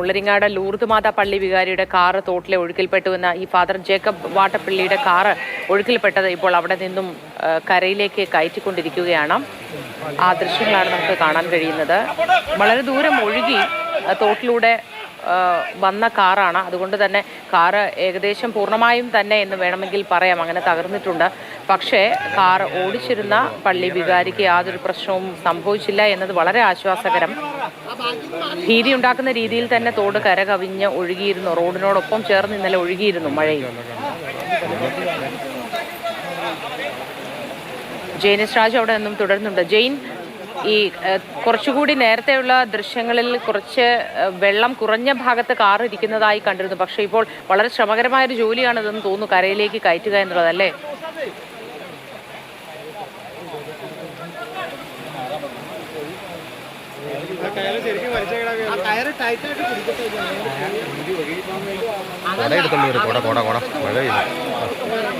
Mullaringad Lourdes മാതാ പള്ളി വികാരിയുടെ car തോട്ടിലെ ഒഴുക്കിൽപ്പെട്ടുവെന്ന ഈ ഫാദർ ജേക്കബ് വാട്ടപ്പള്ളിയുടെ കാറ് ഒഴുക്കിൽപ്പെട്ടത് ഇപ്പോൾ അവിടെ നിന്നും കരയിലേക്ക് കയറ്റിക്കൊണ്ടിരിക്കുകയാണ്. ആ ദൃശ്യങ്ങളാണ് നമുക്ക് കാണാൻ കഴിയുന്നത്. വളരെ ദൂരം ഒഴുകി തോട്ടിലൂടെ വന്ന കാറാണ്. അതുകൊണ്ട് തന്നെ കാറ് ഏകദേശം പൂർണമായും തന്നെ എന്ന് വേണമെങ്കിൽ പറയാം. അങ്ങനെ തകർന്നിട്ടുണ്ട്. പക്ഷേ കാർ ഓടിച്ചിരുന്ന പള്ളി വികാരിക്ക് യാതൊരു പ്രശ്നവും സംഭവിച്ചില്ല എന്നത് വളരെ ആശ്വാസകരം. ഭീതി ഉണ്ടാക്കുന്ന രീതിയിൽ തന്നെ തോട് കരകവിഞ്ഞ് ഒഴുകിയിരുന്നു. റോഡിനോടൊപ്പം ചേർന്ന് ഇന്നലെ ഒഴുകിയിരുന്നു മഴയിൽ ജെയിനിസ് രാജ് അവിടെ നിന്നും തുടരുന്നുണ്ട്. ജെയിൻ ഈ കുറച്ചുകൂടി നേരത്തെയുള്ള ദൃശ്യങ്ങളിൽ കുറച്ച് വെള്ളം കുറഞ്ഞ ഭാഗത്ത് കാർ ഇരിക്കുന്നതായി കണ്ടിരുന്നു. പക്ഷേ ഇപ്പോൾ വളരെ ശ്രമകരമായ ഒരു ജോലിയാണ് ഇതെന്ന് തോന്നുന്നു. കരയിലേക്ക് കയറ്റുക എന്നുള്ളതല്ലേ? കൊട എടുത്തോണ്ട് വരും. കൊട കൊട കൊട മഴ പെയ്യുന്നു.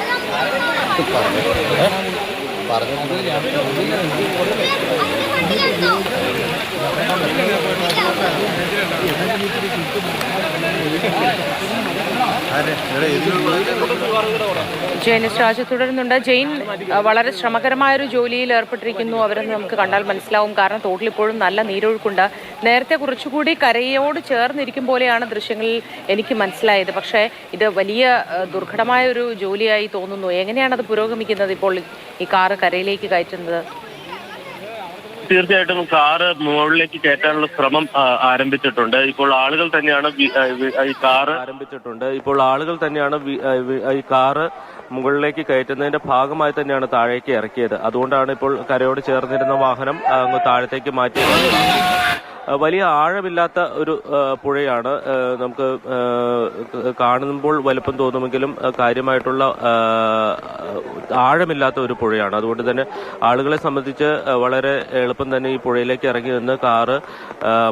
അടുത്ത് പറഞ്ഞു പറഞ്ഞിട്ടുണ്ട് അതെ ഇവിടെ എതിരുള്ള ജെയിനിസ് രാജ് തുടരുന്നുണ്ട്. ജെയിൻ വളരെ ശ്രമകരമായ ഒരു ജോലിയിൽ ഏർപ്പെട്ടിരിക്കുന്നു. അവരെന്ന് നമുക്ക് കണ്ടാൽ മനസ്സിലാവും. കാരണം തോട്ടിൽ ഇപ്പോഴും നല്ല നീരൊഴുക്കുണ്ട്. നേരത്തെ കുറച്ചുകൂടി കരയോട് ചേർന്നിരിക്കും പോലെയാണ് ദൃശ്യങ്ങളിൽ എനിക്ക് മനസ്സിലായത്. പക്ഷേ ഇത് വലിയ ദുർഘടമായ ഒരു ജോലിയായി തോന്നുന്നു. എങ്ങനെയാണ് അത് പുരോഗമിക്കുന്നത് ഇപ്പോൾ ഈ കാറ് കരയിലേക്ക് കയറ്റുന്നത്? തീർച്ചയായിട്ടും കാറ് മുകളിലേക്ക് കയറ്റാനുള്ള ശ്രമം ആരംഭിച്ചിട്ടുണ്ട്. ഇപ്പോൾ ആളുകൾ തന്നെയാണ് ഈ കാറ് ആരംഭിച്ചിട്ടുണ്ട്. ഇപ്പോൾ ആളുകൾ തന്നെയാണ് ഈ കാറ് മുകളിലേക്ക് കയറ്റുന്നതിന്റെ ഭാഗമായി തന്നെയാണ് താഴേക്ക് ഇറക്കിയത്. അതുകൊണ്ടാണ് ഇപ്പോൾ കരയോട് ചേർന്നിരുന്ന വാഹനം അങ്ങ് താഴത്തേക്ക് മാറ്റി. ആ, വലിയ ആഴമില്ലാത്ത ഒരു പുഴയാണ്. നമുക്ക് കാണുമ്പോൾ വലുപ്പം തോന്നുമെങ്കിലും കാര്യമായിട്ടുള്ള ആഴമില്ലാത്ത ഒരു പുഴയാണ്. അതുകൊണ്ട് തന്നെ ആളുകളെ സംബന്ധിച്ച് വളരെ എളുപ്പം തന്നെ ഈ പുഴയിലേക്ക് ഇറങ്ങി നിന്ന് കാറ്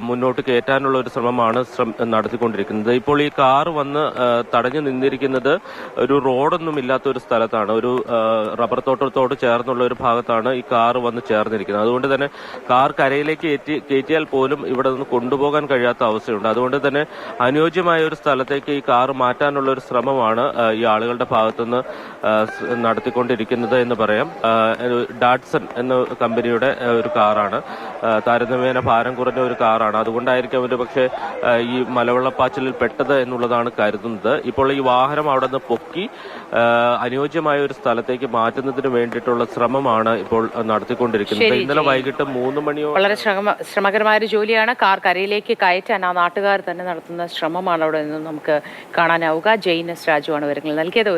മുന്നോട്ട് കയറ്റാനുള്ള ഒരു ശ്രമമാണ് ശ്രമ നടത്തിക്കൊണ്ടിരിക്കുന്നത്. ഇപ്പോൾ ഈ കാർ വന്ന് തടഞ്ഞു നിന്നിരിക്കുന്നത് ഒരു റോഡൊന്നും ഇല്ലാത്ത ഒരു സ്ഥലത്താണ്. ഒരു റബ്ബർ തോട്ടത്തോട് ചേർന്നുള്ള ഒരു ഭാഗത്താണ് ഈ കാർ വന്ന് ചേർന്നിരിക്കുന്നത്. അതുകൊണ്ട് തന്നെ കാർ കരയിലേക്ക് കയറ്റി കയറ്റിയാൽ പോലും ഇവിടെ നിന്ന് കൊണ്ടുപോകാൻ കഴിയാത്ത അവസ്ഥയുണ്ട്. അതുകൊണ്ട് തന്നെ അനുയോജ്യമായ ഒരു സ്ഥലത്തേക്ക് ഈ കാർ മാറ്റാനുള്ള ഒരു ശ്രമമാണ് ഈ ആളുകളുടെ ഭാഗത്തുനിന്ന് നടത്തിക്കൊണ്ടിരിക്കുന്നത് എന്ന് പറയാം. ഡാഡ്സൺ എന്ന കമ്പനിയുടെ ഒരു കാറാണ്. താരതമ്യേന ഭാരം കുറഞ്ഞ ഒരു കാറാണ്. അതുകൊണ്ടായിരിക്കും ഒരു പക്ഷെ ഈ മലവെള്ളപ്പാച്ചിലിൽ പെട്ടത് എന്നുള്ളതാണ് കരുതുന്നത്. ഇപ്പോൾ ഈ വാഹനം അവിടെ നിന്ന് പൊക്കി അനുയോജ്യമായ ഒരു സ്ഥലത്തേക്ക് മാറ്റുന്നതിന് വേണ്ടിയിട്ടുള്ള ശ്രമമാണ് ഇപ്പോൾ നടത്തിക്കൊണ്ടിരിക്കുന്നത്. ഇന്നലെ വൈകിട്ട് മൂന്ന് മണിയോ വളരെ ശ്രമ ശ്രമകരമായ ഒരു ജോലിയാണ്. കാർ കരയിലേക്ക് കയറ്റാൻ ആ നാട്ടുകാർ തന്നെ നടത്തുന്ന ശ്രമമാണ് അവിടെ നിന്നും നമുക്ക് കാണാനാവുക. ജെയിനസ് രാജുവാണ് വിവരങ്ങൾ നൽകിയത്